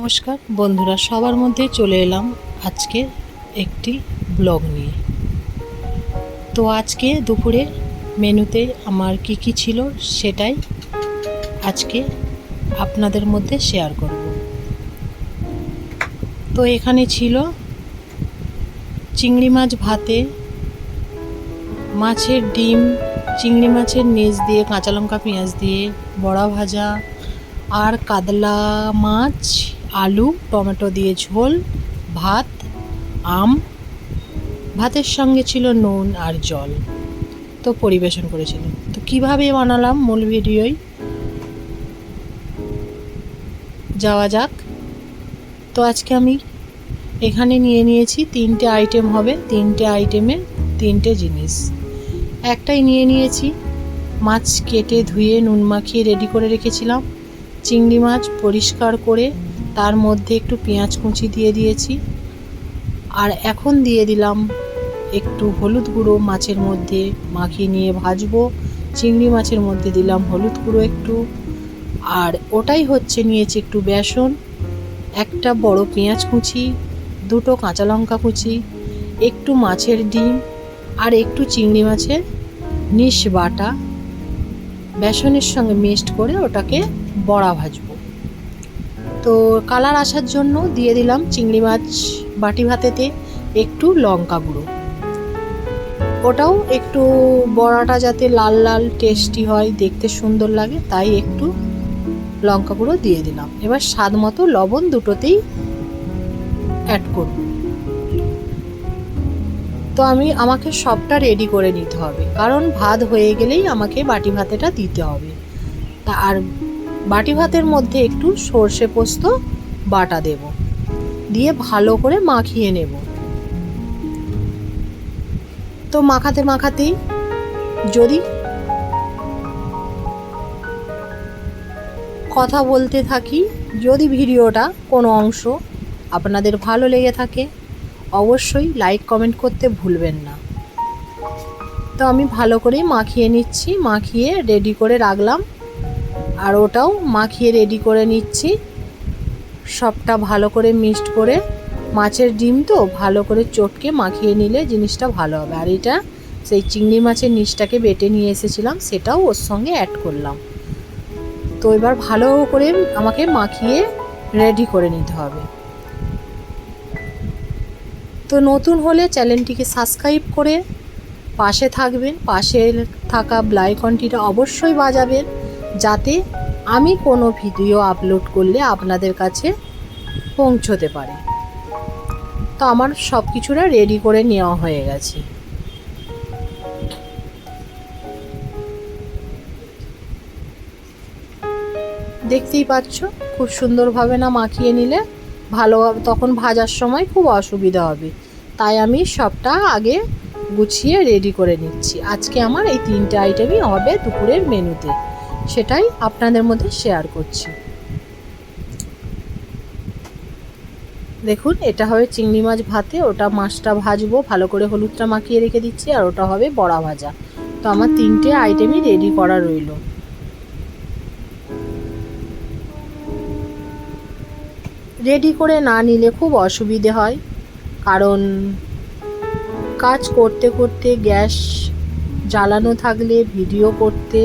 নমস্কার, বন্ধুরা, সবার মধ্যে চলে এলাম আজকে একটি ব্লগ নিয়ে। তো আজকে দুপুরে মেনুতে আমার কি কি ছিল সেটাই আজকে আপনাদের মধ্যে শেয়ার করব। তো এখানে ছিল চিংড়ি মাছ ভাতে, মাছের ডিম, চিংড়ি মাছের নেজ দিয়ে, কাঁচা লঙ্কা পেঁয়াজ দিয়ে, বড়া ভাজা, আর কাতলা মাছ আলু, টমেটো দিয়ে ঝোল, ভাত, আম। ভাতের সঙ্গে ছিল নুন আর জল। তো পরিবেশন করেছিল। তো কীভাবে বানালাম মূল ভিডিওই? যাওয়া যাক। তো আজকে আমি এখানে নিয়ে নিয়েছি তিনটে আইটেম হবে, তিনটে আইটেমে তিনটে জিনিস। একটাই নিয়ে নিয়েছি, মাছ কেটে ধুয়ে নুন মাখিয়ে রেডি করে রেখেছিলাম। চিংড়ি মাছ পরিষ্কার করে তার মধ্যে একটু পেঁয়াজ কুচি দিয়ে দিয়েছি। আর এখন দিয়ে দিলাম একটু হলুদ গুঁড়ো মাছের মধ্যে মাখিয়ে নিয়ে ভাজবো। চিংড়ি মাছের মধ্যে দিলাম হলুদ গুঁড়ো একটু। আর ওটাই হচ্ছে নিয়েছি একটু বেসন, একটা বড় পেঁয়াজ কুচি, দুটো কাঁচা লঙ্কা কুচি, একটু মাছের ডিম আর একটু চিংড়ি মাছের নিশ বাটা। বেসনের সঙ্গে মিক্সড করে ওটাকে বড়া ভাজবো। তো কালার আসার জন্য দিয়ে দিলাম চিংড়ি মাছ বাটি ভাতেতে একটু লঙ্কা গুঁড়ো। ওটাও একটু বড়াটা যাতে লাল লাল টেস্টি হয়, দেখতে সুন্দর লাগে, তাই একটু লঙ্কা গুঁড়ো দিয়ে দিলাম। এবার স্বাদ মতো লবণ দুটোতেই অ্যাড করব। তো আমি, আমাকে সবটা রেডি করে নিতে হবে, কারণ ভাত হয়ে গেলেই আমাকে বাটি ভাতেটা দিতে হবে। তা আর বাটি ভাতের মধ্যে একটু সর্ষে পোস্ত, বাটা দেব। দিয়ে ভালো করে মাখিয়ে নেব। তো মাখাতে মাখাতেই যদি কথা বলতে থাকি, যদি ভিডিওটা কোনো অংশ আপনাদের ভালো লেগে থাকে, অবশ্যই লাইক, কমেন্ট করতে ভুলবেন না। তো আমি ভালো করেই মাখিয়ে নিচ্ছি, মাখিয়ে রেডি করে রাখলাম। আর ওটাও মাখিয়ে রেডি করে নিচ্ছি। সবটা ভালো করে মিক্সড করে। মাছের ডিম তো, ভালো করে চটকে মাখিয়ে নিলে জিনিসটা ভালো হবে। আর এটা সেই চিংড়ি মাছের নিচটাকে বেটে নিয়ে এসেছিলাম, সেটাও ওর সঙ্গে অ্যাড করলাম। তো এবার ভালো করে আমাকে মাখিয়ে রেডি করে নিতে হবে। তো নতুন হলে চ্যানেলটিকে সাবস্ক্রাইব করে পাশে থাকবেন। পাশে থাকা ব্লাইকনটিটা অবশ্যই বাজাবেন। যাতে আমি কোনো ভিডিও আপলোড করলে আপনাদের কাছে পৌঁছতে পারে। তো আমার সব কিছুটা রেডি করে নেওয়া হয়ে গেছে। দেখতেই পাচ্ছ, খুব সুন্দরভাবে না মাখিয়ে নিলে ভালো তখন ভাজার সময় খুব অসুবিধা হবে। তাই আমি সবটা আগে গুছিয়ে রেডি করে নিচ্ছি। আজকে আমার এই তিনটে আইটেমই হবে দুপুরের মেনুতে সেটাই আপনাদের মধ্যে শেয়ার করছি। দেখুন, এটা হবে চিংড়ি মাছ ভাতে, ওটা মাছটা ভাজবো, ভালো করে হলুদটা মাখিয়ে রেখে দিচ্ছি, আর ওটা হবে বড়া ভাজা। তো আমার তিনটে আইটেমই রেডি করা রইল। রেডি করে না নিলে খুব অসুবিধে হয়, কারণ কাজ করতে করতে গ্যাস জ্বালানো থাকলে, ভিডিও করতে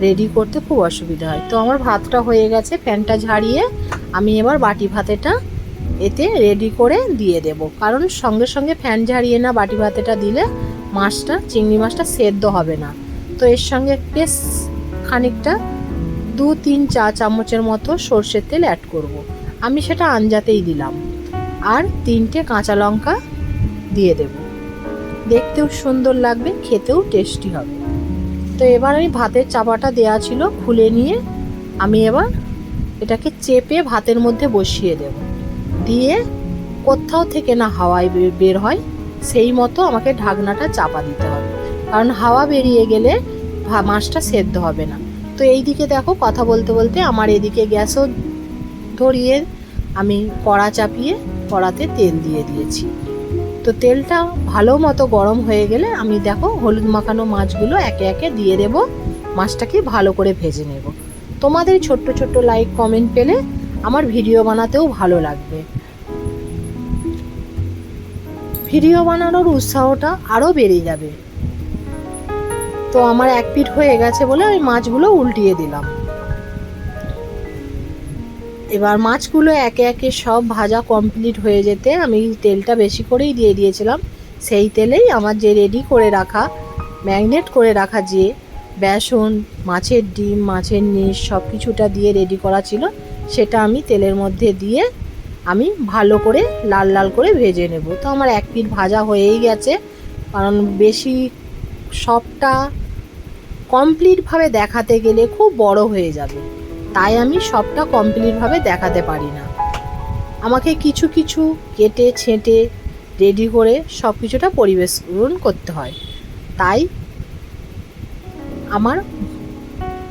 রেডি করতে খুব অসুবিধা হয়। তো আমার ভাতটা হয়ে গেছে, ফ্যানটা ঝাড়িয়ে আমি এবার বাটি ভাতেটা এতে রেডি করে দিয়ে দেব। কারণ সঙ্গে সঙ্গে ফ্যান ঝাড়িয়ে না বাটি ভাতেটা দিলে মাছটা, চিংড়ি মাছটা সেদ্ধ হবে না। তো এর সঙ্গে বেশ খানিকটা দু, তিন, চা চামচের মতো সর্ষের তেল অ্যাড করব। আমি সেটা আঞ্জাতেই দিলাম। আর তিনটে কাঁচা লঙ্কা দিয়ে দেব। দেখতেও সুন্দর লাগবে, খেতেও টেস্টি হবে। তো এবার আমি ভাতের চাপাটা দেয়া ছিল খুলে নিয়ে আমি এবার এটাকে চেপে ভাতের মধ্যে বসিয়ে দেব। দিয়ে কোথাও থেকে না হাওয়ায় বের হয়, সেই মতো আমাকে ঢাকনাটা চাপা দিতে হবে। কারণ হাওয়া বেরিয়ে গেলে মাছটা সেদ্ধ হবে না। তো এই দিকে দেখো কথা বলতে বলতে আমার এদিকে গ্যাসও ধরিয়ে আমি কড়া চাপিয়ে কড়াতে তেল দিয়ে দিয়েছি। তো তেলটা ভালো মতো গরম হয়ে গেলে আমি দেখো হলুদ মাখানো মাছগুলো একে একে দিয়ে দেব। মাছটাকে ভালো করে ভেজে নেব। তোমাদের ছোট্ট ছোট্ট লাইক কমেন্ট পেলে আমার ভিডিও বানাতেও ভালো লাগবে। ভিডিও বানানোর উৎসাহটা আরও বেড়ে যাবে। তো আমার এক পিঠ হয়ে গেছে বলে ওই মাছগুলো উল্টিয়ে দিলাম। এবার মাছগুলো একে একে সব ভাজা কমপ্লিট হয়ে যেতে আমি তেলটা বেশি করেই দিয়ে দিয়েছিলাম। সেই তেলেই আমার যে রেডি করে রাখা ম্যাগনেট করে রাখা যে বেসন, মাছের ডিম, মাছের নিশ সব কিছুটা দিয়ে রেডি করা ছিল, সেটা আমি তেলের মধ্যে দিয়ে আমি ভালো করে লাল লাল করে ভেজে নেব। তো আমার এক পিঠ ভাজা হয়েই গেছে, কারণ বেশি সবটা কমপ্লিটভাবে দেখাতে গেলে খুব বড় হয়ে যাবে। তাই আমি সবটা কমপ্লিটভাবে দেখাতে পারি না। আমাকে কিছু কিছু কেটে, ছেঁটে রেডি করে সব কিছুটা পরিবেশন করতে হয়। তাই আমার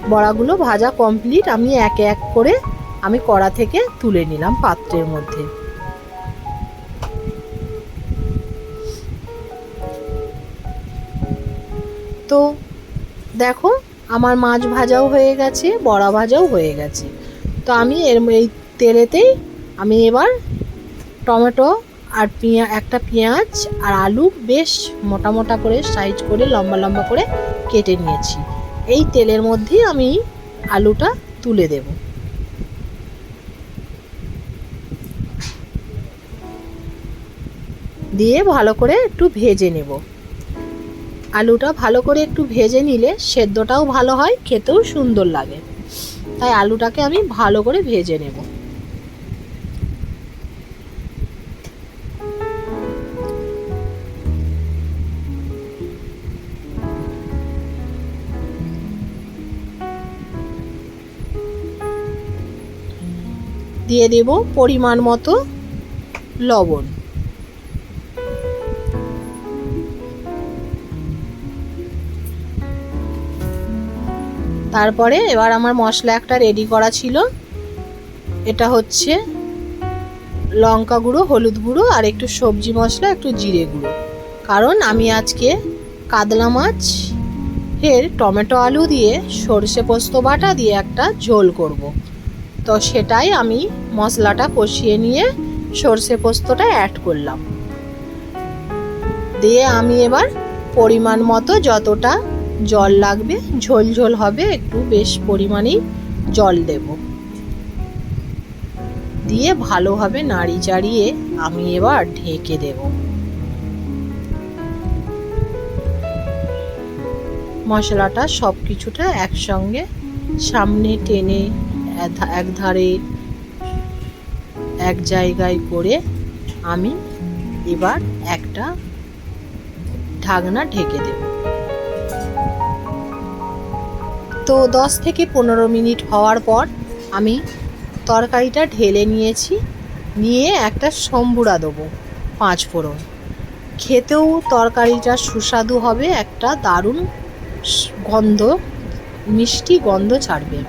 বড়াগুলো ভাজা কমপ্লিট আমি এক এক করে আমি কড়া থেকে তুলে নিলাম পাত্রের মধ্যে। তো দেখো আমার মাছ ভাজাও হয়ে গেছে, বড়া ভাজাও হয়ে গেছে। তো আমি এর এই তেলেতেই আমি এবার টমেটো আর পেঁয়া, একটা পেঁয়াজ আর আলু বেশ মোটা মোটা করে সাইজ করে, লম্বা লম্বা করে কেটে নিয়েছি। এই তেলের মধ্যেই আমি আলুটা তুলে দেব। দিয়ে ভালো করে একটু ভেজে নেব। আলুটা ভালো করে একটু ভেজে নিলে সেদ্ধটাও ভালো হয়, খেতেও সুন্দর লাগে। তাই আলুটাকে আমি ভালো করে ভেজে নেব। দিয়ে দেব পরিমাণ মতো লবণ। তারপরে এবার আমার মশলা একটা রেডি করা ছিল। এটা হচ্ছে লঙ্কা গুঁড়ো, হলুদ গুঁড়ো আর একটু সবজি মশলা, একটু জিরে গুঁড়ো। কারণ আমি আজকে কাতলা মাছ এর টমেটো আলু দিয়ে সর্ষে পোস্ত বাটা দিয়ে একটা ঝোল করব। তো সেটাই আমি মশলাটা কষিয়ে নিয়ে সর্ষে পোস্তটা অ্যাড করলাম। দিয়ে আমি এবার পরিমাণ মতো যতটা জল লাগবে, ঝোল ঝোল হবে, একটু বেশ পরিমাণেই জল দেব। দিয়ে ভালোভাবে নাড়ি চাড়িয়ে আমি এবার ঢেকে দেব। মশলাটা সব কিছুটা একসঙ্গে সামনে টেনে এক ধারে এক জায়গায় করে আমি এবার একটা ঢাকনা ঢেকে দেব। তো দশ থেকে পনেরো মিনিট হওয়ার পর আমি তরকারিটা ঢেলে নিয়েছি, নিয়ে একটা সম্বুরা দেবো, পাঁচ ফোড়ন। খেতেও তরকারিটা সুস্বাদু হবে, একটা দারুণ গন্ধ, মিষ্টি গন্ধ ছাড়বে।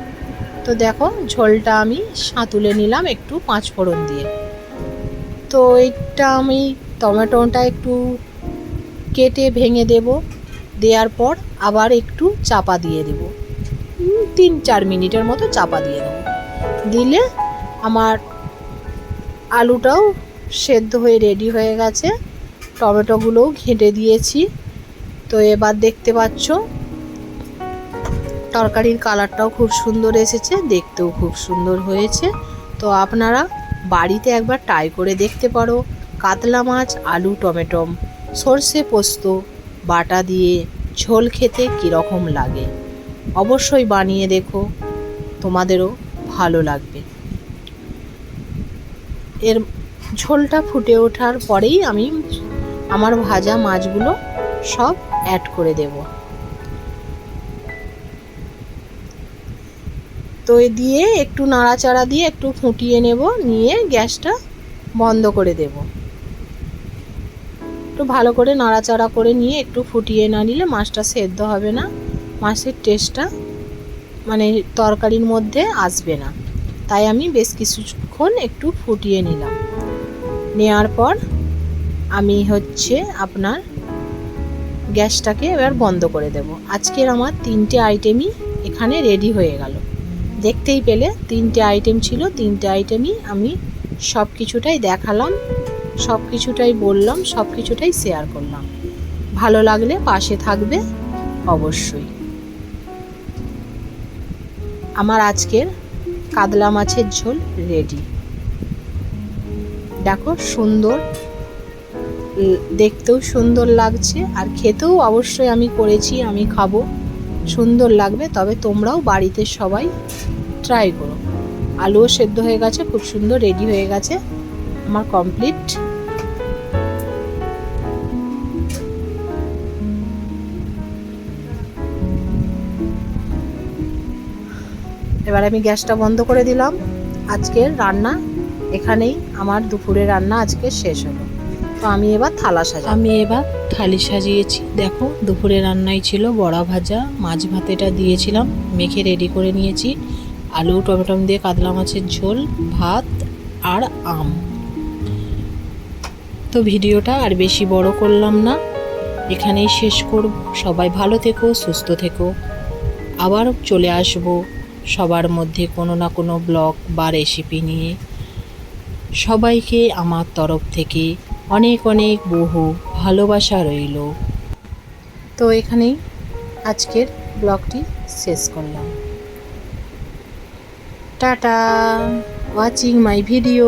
তো দেখো, ঝোলটা আমি সাঁতুলে নিলাম একটু পাঁচ ফোড়ন দিয়ে। তো এইটা আমি টমেটোটা একটু কেটে ভেঙে দেব, দেওয়ার পর আবার একটু চাপা দিয়ে দেব। তিন চার মিনিটের মতো চাপা দিয়ে দেবো। দিলে আমার আলুটাও সেদ্ধ হয়ে রেডি হয়ে গেছে। টমেটোগুলোও ঘেঁটে দিয়েছি। তো এবার দেখতে পাচ্ছ, তরকারির কালারটাও খুব সুন্দর এসেছে, দেখতেও খুব সুন্দর হয়েছে। তো আপনারা বাড়িতে একবার ট্রাই করে দেখতে পারো। কাতলা মাছ, আলু, টমেটো, সর্ষে পোস্ত, বাটা দিয়ে ঝোল খেতে কীরকম লাগে। অবশ্যই বানিয়ে দেখো। তোমাদেরও ভালো লাগবে। এর ঝোলটা ফুটে ওঠার পরেই আমি আমার ভাজা মাছগুলো সব অ্যাড করে দেব। তো দিয়ে একটু নাড়াচাড়া দিয়ে একটু ফুটিয়ে নেব, নিয়ে গ্যাসটা বন্ধ করে দেব। একটু ভালো করে নাড়াচাড়া করে নিয়ে একটু ফুটিয়ে না নিলে মাছটা সেদ্ধ হবে না। মাছের টেস্টটা মানে তরকারির মধ্যে আসবে না। তাই আমি বেশ কিছুক্ষণ একটু ফুটিয়ে নিলাম। নেওয়ার পর আমি হচ্ছে আপনার গ্যাসটাকে এবার বন্ধ করে দেব। আজকের আমার তিনটে আইটেমই এখানে রেডি হয়ে গেল। দেখতেই পেলে তিনটে আইটেম ছিল, তিনটে আইটেমই আমি সব কিছুটাই দেখালাম সব কিছুটাই বললাম সব কিছুটাই শেয়ার করলাম। ভালো লাগলে পাশে থাকবে অবশ্যই। আমার আজকের কাতলা মাছের ঝোল রেডি দেখো সুন্দর দেখতেও সুন্দর লাগছে আর খেতেও অবশ্যই আমি করেছি, আমি খাব। সুন্দর লাগবে, তবে তোমরাও বাড়িতে সবাই ট্রাই করো। আলুও সেদ্ধ হয়ে গেছে, খুব সুন্দর রেডি হয়ে গেছে। আমার কমপ্লিট এবার আমি গ্যাসটা বন্ধ করে দিলাম। আজকের রান্না এখানেই। আমার দুপুরের রান্না আজকে শেষ হলো। তো আমি এবার থালা সাজা আমি এবার থালি সাজিয়েছি। দেখো, দুপুরে রান্নাই ছিল বড়া ভাজা। মাছ ভাতেটা দিয়েছিলাম, মেখে রেডি করে নিয়েছি। আলু, টমেটো দিয়ে কাতলা মাছের ঝোল, ভাত আর আম। তো ভিডিওটা আর বেশি বড় করলাম না। এখানেই শেষ করব। সবাই ভালো থেকো, সুস্থ থেকো। আবার চলে আসব। সবার মধ্যে কোনো না কোনো ব্লগ বা রেসিপি নিয়ে সবাইকে আমার তরফ থেকে অনেক অনেক বহু ভালোবাসা রইল। তো এখানেই আজকের ব্লগটি শেষ করলাম। Tata watching my video